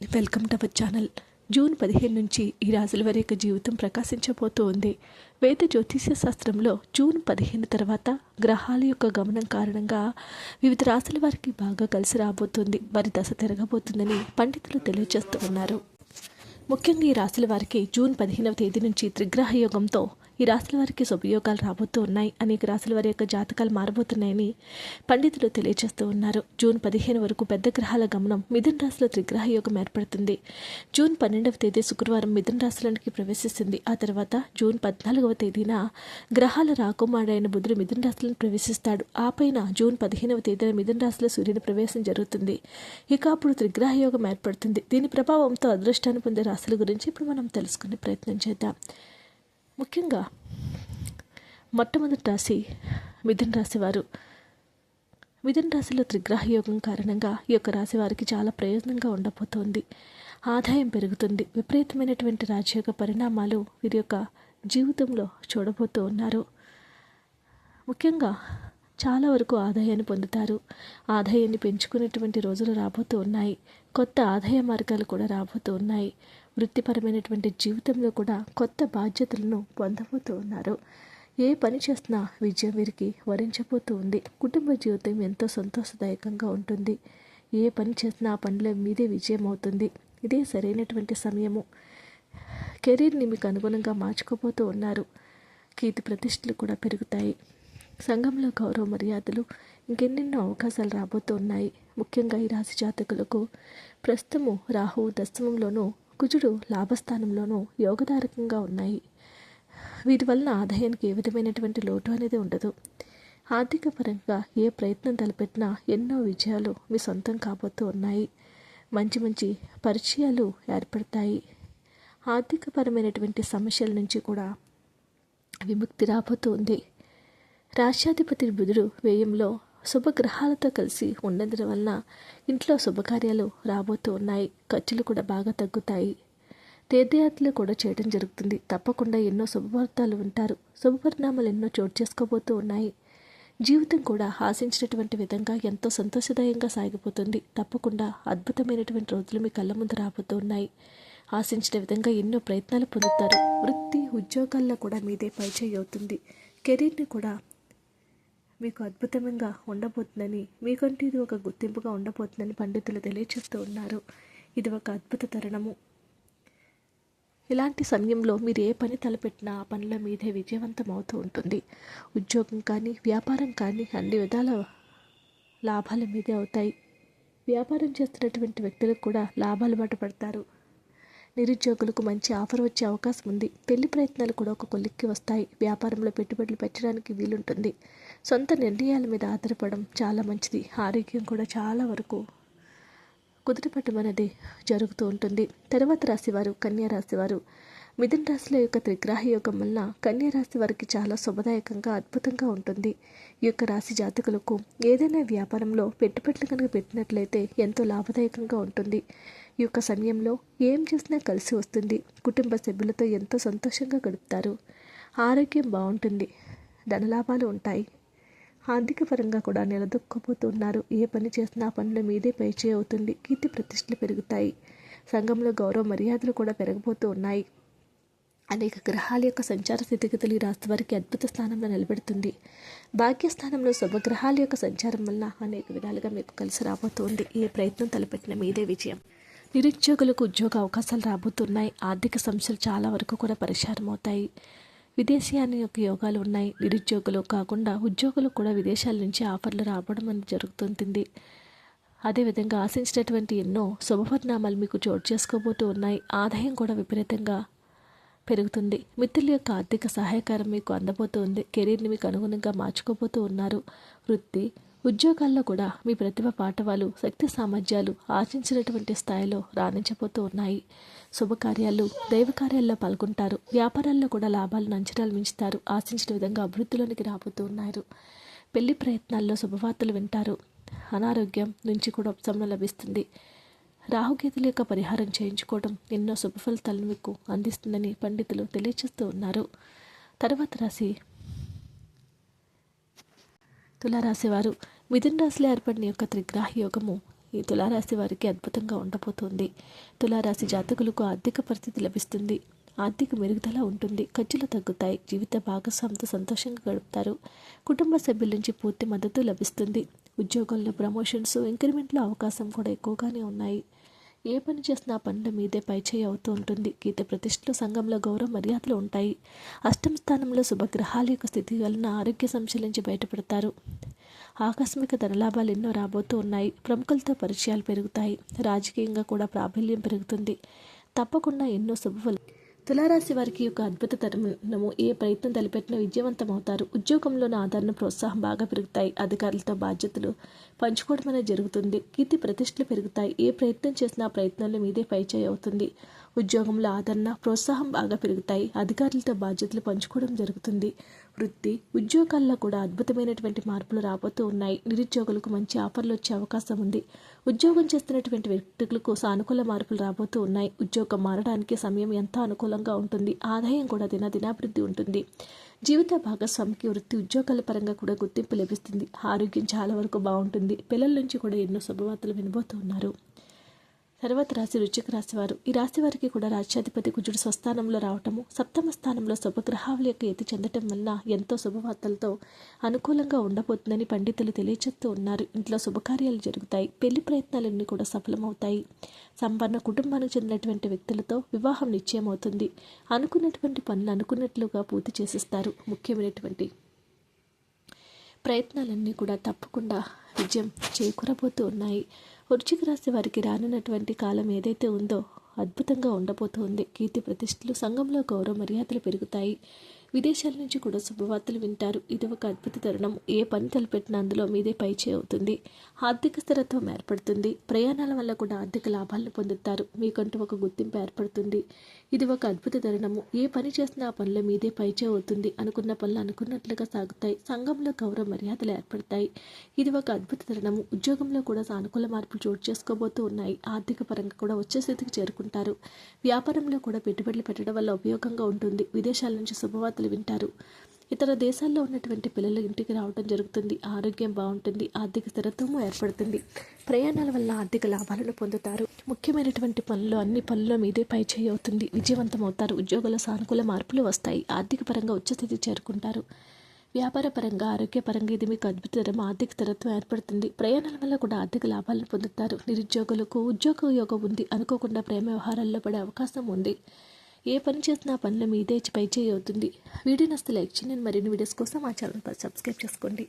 Welcome to our channel. June పదిహేను నుంచి ఈ రాశుల వారి యొక్క జీవితం ప్రకాశించబోతూ ఉంది. వేద జ్యోతిష్య శాస్త్రంలో జూన్ పదిహేను తర్వాత గ్రహాల యొక్క గమనం కారణంగా వివిధ రాశుల వారికి బాగా కలిసి రాబోతుంది. వారి దశ తిరగబోతుందని పండితులు తెలియజేస్తూ ఉన్నారు. ముఖ్యంగా ఈ రాశుల వారికి జూన్ పదిహేనవ తేదీ నుంచి త్రిగ్రహ యోగంతో ఈ రాశుల వారికి శుభయోగాలు రాబోతూ ఉన్నాయి. అనేక రాశుల వారి యొక్క జాతకాలు మారబోతున్నాయని పండితులు తెలియజేస్తూ ఉన్నారు. జూన్ పదిహేను వరకు పెద్ద గ్రహాల గమనం మిథున రాశిలో త్రిగ్రహ యోగం ఏర్పడుతుంది. జూన్ పన్నెండవ తేదీ శుక్రవారం మిథున రాశిలోనికి ప్రవేశిస్తుంది. ఆ తర్వాత జూన్ పద్నాలుగవ తేదీన గ్రహాల రాకుమారుడైన బుధుడు మిథున రాశిలో ప్రవేశిస్తాడు. ఆ పైన జూన్ పదిహేనవ తేదీన మిథున రాశిలో సూర్యుని ప్రవేశం జరుగుతుంది. ఇక అప్పుడు త్రిగ్రహ యోగం ఏర్పడుతుంది. దీని ప్రభావంతో అదృష్టాన్ని పొందే రాశుల గురించి ఇప్పుడు మనం తెలుసుకునే ప్రయత్నం చేద్దాం. ముఖ్యంగా మొట్టమొదటి రాశి మిథున రాశి వారు మిథున రాశిలో త్రిగ్రహ యోగం కారణంగా ఈ యొక్క రాశి వారికి చాలా ప్రయోజనంగా ఉండబోతోంది. ఆదాయం పెరుగుతుంది. విపరీతమైనటువంటి రాజయోగ పరిణామాలు వీరి యొక్క జీవితంలో చూడబోతూ ఉన్నారు. ముఖ్యంగా చాలా వరకు ఆదాయాన్ని పొందుతారు. ఆదాయాన్ని పెంచుకునేటువంటి రోజులు రాబోతూ ఉన్నాయి. కొత్త ఆదాయ మార్గాలు కూడా రాబోతూ ఉన్నాయి. వృత్తిపరమైనటువంటి జీవితంలో కూడా కొత్త బాధ్యతలను పొందబోతూ ఉన్నారు. ఏ పని చేసినా విజయం వీరికి వరించబోతూ ఉంది. కుటుంబ జీవితం ఎంతో సంతోషదాయకంగా ఉంటుంది. ఏ పని చేసినా ఆ పనిలో మీదే విజయం అవుతుంది. ఇదే సరైనటువంటి సమయము. కెరీర్ని మీకు అనుగుణంగా మార్చుకోబోతూ ఉన్నారు. కీర్తి ప్రతిష్టలు కూడా పెరుగుతాయి. సంఘంలో గౌరవ మర్యాదలు ఇంకెన్నెన్నో అవకాశాలు రాబోతూ ఉన్నాయి. ముఖ్యంగా ఈ రాశి జాతకులకు ప్రస్తుతము రాహువు దశమంలోనూ కుజుడు లాభస్థానంలోనూ యోగదారకంగా ఉన్నాయి. వీటి వలన ఆదాయానికి ఏ విధమైనటువంటి లోటు అనేది ఉండదు. ఆర్థిక పరంగా ఏ ప్రయత్నం తలపెట్టినా ఎన్నో విజయాలు మీ సొంతం కాబోతూ ఉన్నాయి. మంచి మంచి పరిచయాలు ఏర్పడతాయి. ఆర్థికపరమైనటువంటి సమస్యల నుంచి కూడా విముక్తి రాబోతూ ఉంది. రాష్ట్రాధిపతి బుధుడు వ్యయంలో శుభగ్రహాలతో కలిసి ఉన్నందున వలన ఇంట్లో శుభకార్యాలు రాబోతూ ఉన్నాయి. ఖర్చులు కూడా బాగా తగ్గుతాయి. తీర్థయాత్రలు కూడా చేయడం జరుగుతుంది. తప్పకుండా ఎన్నో శుభవార్తలు ఉంటారు శుభపరిణామాలు ఎన్నో చోటు చేసుకోబోతూ ఉన్నాయి. జీవితం కూడా ఆశించినటువంటి విధంగా ఎంతో సంతోషదాయంగా సాగిపోతుంది. తప్పకుండా అద్భుతమైనటువంటి రోజులు మీ కళ్ళ ముందు రాబోతూ ఉన్నాయి. ఆశించిన విధంగా ఎన్నో ప్రయత్నాలు పొందుతారు. వృత్తి ఉద్యోగాల్లో కూడా మీదే పైచేయి అవుతుంది. కెరీర్ని కూడా మీకు అద్భుతంగా ఉండబోతుందని మీకంటూ ఇది ఒక గుర్తింపుగా ఉండబోతుందని పండితులు తెలియచేస్తూ ఉన్నారు. ఇది ఒక అద్భుత తరుణము. ఇలాంటి సమయంలో మీరు ఏ పని తలపెట్టినా ఆ పనిలో మీదే విజయవంతం అవుతూ ఉంటుంది. ఉద్యోగం కానీ వ్యాపారం కానీ అన్ని విధాల లాభాలు మీదే అవుతాయి. వ్యాపారం చేస్తున్నటువంటి వ్యక్తులకు కూడా లాభాలు బాట పడతారు. నిరుద్యోగులకు మంచి ఆఫర్ వచ్చే అవకాశం ఉంది. పెళ్ళి ప్రయత్నాలు కూడా ఒక కొలిక్కి వస్తాయి. వ్యాపారంలో పెట్టుబడులు పెట్టడానికి వీలుంటుంది. సొంత నిర్ణయాల మీద ఆధారపడడం చాలా మంచిది. ఆరోగ్యం కూడా చాలా వరకు కుదిరిపట్టం అనేది జరుగుతూ ఉంటుంది. తర్వాత రాశివారు కన్యా రాశివారు. మిథున రాశిలో యొక్క త్రిగ్రహ యోగం వలన కన్యా రాశి వారికి చాలా శుభదాయకంగా అద్భుతంగా ఉంటుంది. ఈ యొక్క రాశి జాతకులకు ఏదైనా వ్యాపారంలో పెట్టుబడులు కనుక పెట్టినట్లయితే ఎంతో లాభదాయకంగా ఉంటుంది. ఈ యొక్క సమయంలో ఏం చేసినా కలిసి వస్తుంది. కుటుంబ సభ్యులతో ఎంతో సంతోషంగా గడుపుతారు. ఆరోగ్యం బాగుంటుంది. ధనలాభాలు ఉంటాయి. ఆర్థిక పరంగా కూడా నిలదొక్కపోతున్నారు. ఏ పని చేసినా పనుల మీదే పైచే అవుతుంది. కీర్తి ప్రతిష్టలు పెరుగుతాయి. సంఘంలో గౌరవ మర్యాదలు కూడా పెరగబోతూ ఉన్నాయి. అనేక గ్రహాల యొక్క సంచార స్థితిగతులు ఈ రాశి వారికి అద్భుత స్థానంలో నిలబెడుతుంది. భాగ్యస్థానంలో శుభగ్రహాల యొక్క సంచారం వల్ల అనేక విధాలుగా మీకు కలిసి రాబోతోంది. ఏ ప్రయత్నం తలపెట్టిన మీదే విజయం. నిరుద్యోగులకు ఉద్యోగ అవకాశాలు రాబోతున్నాయి. ఆర్థిక సమస్యలు చాలా వరకు కూడా పరిష్కారం అవుతాయి విదేశీయాన్ని యొక్క యోగాలు ఉన్నాయి. నిరుద్యోగులు కాకుండా ఉద్యోగులు కూడా విదేశాల నుంచి ఆఫర్లు రావడం అనేది జరుగుతుంటుంది. అదేవిధంగా ఆశించినటువంటి ఎన్నో శుభపరిణామాలు మీకు చోటు చేసుకోబోతూ ఉన్నాయి. ఆదాయం కూడా విపరీతంగా పెరుగుతుంది. మిత్రుల యొక్క ఆర్థిక సహాయకారం మీకు అందబోతుంది. కెరీర్ని మీకు అనుగుణంగా మార్చుకోబోతూ ఉన్నారు. వృత్తి ఉద్యోగాల్లో కూడా మీ ప్రతిభ పాఠవాలు శక్తి సామర్థ్యాలు ఆశించినటువంటి స్థాయిలో రాణించబోతూ ఉన్నాయి. శుభకార్యాలు దైవకార్యాల్లో పాల్గొంటారు. వ్యాపారాల్లో కూడా లాభాలను అంచనాలు మించుతారు. ఆశించిన విధంగా అభివృద్ధిలోనికి రాబోతూ ఉన్నారు. పెళ్ళి ప్రయత్నాల్లో శుభవార్తలు వింటారు. అనారోగ్యం నుంచి కూడా ఉపశమనం లభిస్తుంది. రాహుకేతుల యొక్క పరిహారం చేయించుకోవడం ఎన్నో శుభ ఫలితాలను మీకు అందిస్తుందని పండితులు తెలియచేస్తూ ఉన్నారు. తర్వాత రాశి తులారాశివారు వారు మిథున్ రాశిలో ఏర్పడిన యొక్క త్రిగ్రాహ యోగము ఈ తులారాశి వారికి అద్భుతంగా ఉండబోతోంది. తులారాశి జాతకులకు ఆర్థిక పరిస్థితి లభిస్తుంది. ఆర్థిక మెరుగుదల ఉంటుంది. ఖర్చులు తగ్గుతాయి. జీవిత భాగస్వామితో సంతోషంగా గడుపుతారు. కుటుంబ సభ్యుల నుంచి పూర్తి మద్దతు లభిస్తుంది. ఉద్యోగంలో ప్రమోషన్స్ ఇంక్రిమెంట్ల అవకాశం కూడా ఎక్కువగానే ఉన్నాయి. ఏ పని చేసినా పనుల మీదే పైచేయి అవుతూ ఉంటుంది. గీత ప్రతిష్టలు సంఘంలో గౌరవ మర్యాదలు ఉంటాయి. అష్టమ స్థానంలో శుభగ్రహాల యొక్క స్థితి వలన ఆరోగ్య సమస్యల నుంచి బయటపడతారు. ఆకస్మిక ధనలాభాలు ఎన్నో రాబోతూ ఉన్నాయి. ప్రముఖులతో పరిచయాలు పెరుగుతాయి. రాజకీయంగా కూడా ప్రాబల్యం పెరుగుతుంది. తప్పకుండా ఎన్నో శుభఫలం తులారాశి వారికి ఒక అద్భుత తరుణము. ఏ ప్రయత్నం తలపెట్టినా విజయవంతం అవుతారు ఉద్యోగంలోని ఆదరణ ప్రోత్సాహం బాగా పెరుగుతాయి. అధికారులతో బాధ్యతలు పంచుకోవడం అనేది జరుగుతుంది. కీర్తి ప్రతిష్టలు పెరుగుతాయి. ఏ ప్రయత్నం చేసినా ప్రయత్నంలో మీదే పైచేయి అవుతుంది. ఉద్యోగంలో ఆదరణ ప్రోత్సాహం బాగా పెరుగుతాయి. అధికారులతో బాధ్యతలు పంచుకోవడం జరుగుతుంది. వృత్తి ఉద్యోగాల్లో కూడా అద్భుతమైనటువంటి మార్పులు రాబోతూ ఉన్నాయి. నిరుద్యోగులకు మంచి ఆఫర్లు వచ్చే అవకాశం ఉంది. ఉద్యోగం చేస్తున్నటువంటి వ్యక్తులకు సానుకూల మార్పులు రాబోతూ ఉన్నాయి. ఉద్యోగం మారడానికి సమయం ఎంతో అనుకూలంగా ఉంటుంది. ఆదాయం కూడా దినదినాభివృద్ధి ఉంటుంది. జీవిత భాగస్వామికి వృత్తి ఉద్యోగాల పరంగా కూడా గుర్తింపు లభిస్తుంది. ఆరోగ్యం చాలా వరకు బాగుంటుంది. పిల్లల నుంచి కూడా ఎన్నో శుభవార్తలు వినబోతున్నారు తర్వాత రాశి రుచిక రాశివారు ఈ రాశి వారికి కూడా రాజ్యాధిపతి కుజుడు స్వస్థానంలో రావటము సప్తమ స్థానంలో శుభగ్రహాల యొక్క ఎత్తి చెందటం వల్ల ఎంతో శుభవార్తలతో అనుకూలంగా ఉండబోతుందని పండితులు తెలియజేస్తూ ఉన్నారు. ఇంట్లో శుభకార్యాలు జరుగుతాయి పెళ్ళి ప్రయత్నాలన్నీ కూడా సఫలమవుతాయి. సంపన్న కుటుంబానికి చెందినటువంటి వ్యక్తులతో వివాహం నిశ్చయమవుతుంది. అనుకున్నటువంటి పనులు అనుకున్నట్లుగా పూర్తి చేసిస్తారు. ముఖ్యమైనటువంటి ప్రయత్నాలన్నీ కూడా తప్పకుండా విజయం చేకూరబోతూ ఉన్నాయి. వృచ్చిక రాశి వారికి రానున్నటువంటి కాలం ఏదైతే ఉందో అద్భుతంగా ఉండబోతోంది. కీర్తి ప్రతిష్టలు సంఘంలో గౌరవ మర్యాదలు పెరుగుతాయి. విదేశాల నుంచి కూడా శుభవార్తలు వింటారు. ఇది ఒక అద్భుత తరుణం. ఏ పని తలపెట్టిన అందులో మీదే పైచే అవుతుంది. ఆర్థిక స్థిరత్వం ఏర్పడుతుంది. ప్రయాణాల వల్ల కూడా ఆర్థిక లాభాలను పొందుతారు. మీకంటూ ఒక గుర్తింపు ఏర్పడుతుంది. ఇది ఒక అద్భుత తరుణము. ఏ పని చేసినా ఆ పనుల మీదే పైచే అవుతుంది. అనుకున్న పనులు అనుకున్నట్లుగా సాగుతాయి. సంఘంలో గౌరవ మర్యాదలు ఏర్పడతాయి. ఇది ఒక అద్భుత తరుణము. ఉద్యోగంలో కూడా సానుకూల మార్పులు చోటు చేసుకోబోతూ ఉన్నాయి. ఆర్థిక పరంగా కూడా వచ్చే స్థితికి చేరుకుంటారు. వ్యాపారంలో కూడా పెట్టుబడులు పెట్టడం వల్ల ఉపయోగంగా ఉంటుంది. విదేశాల నుంచి శుభవార్తలు వింటారు. ఇతర దేశాల్లో ఉన్నటువంటి పిల్లలు ఇంటికి రావడం జరుగుతుంది. ఆరోగ్యం బాగుంటుంది. ఆర్థిక స్థిరత్వము ఏర్పడుతుంది. ప్రయాణాల వల్ల ఆర్థిక లాభాలను పొందుతారు. ముఖ్యమైనటువంటి పనులు అన్ని పనుల్లో మీదే పై చేయి అవుతుంది. విజయవంతం అవుతారు ఉద్యోగుల సానుకూల మార్పులు వస్తాయి. ఆర్థిక పరంగా ఉచ్చస్థితి చేరుకుంటారు. వ్యాపార పరంగా ఆరోగ్యపరంగా ఇది మీకు అద్భుతరం ఆర్థిక స్థిరత్వం ఏర్పడుతుంది. ప్రయాణాల వల్ల కూడా ఆర్థిక లాభాలను పొందుతారు. నిరుద్యోగులకు ఉద్యోగ యోగం ఉంది. అనుకోకుండా ప్రేమ వ్యవహారాల్లో పడే అవకాశం ఉంది. ఏ పని చేసినా పనుల మీదే పై చేయి అవుతుంది. వీడియో నస్తే లైక్ చేయండి. మరిన్ని వీడియోస్ కోసం మా ఛానల్ సబ్స్క్రైబ్ చేసుకోండి.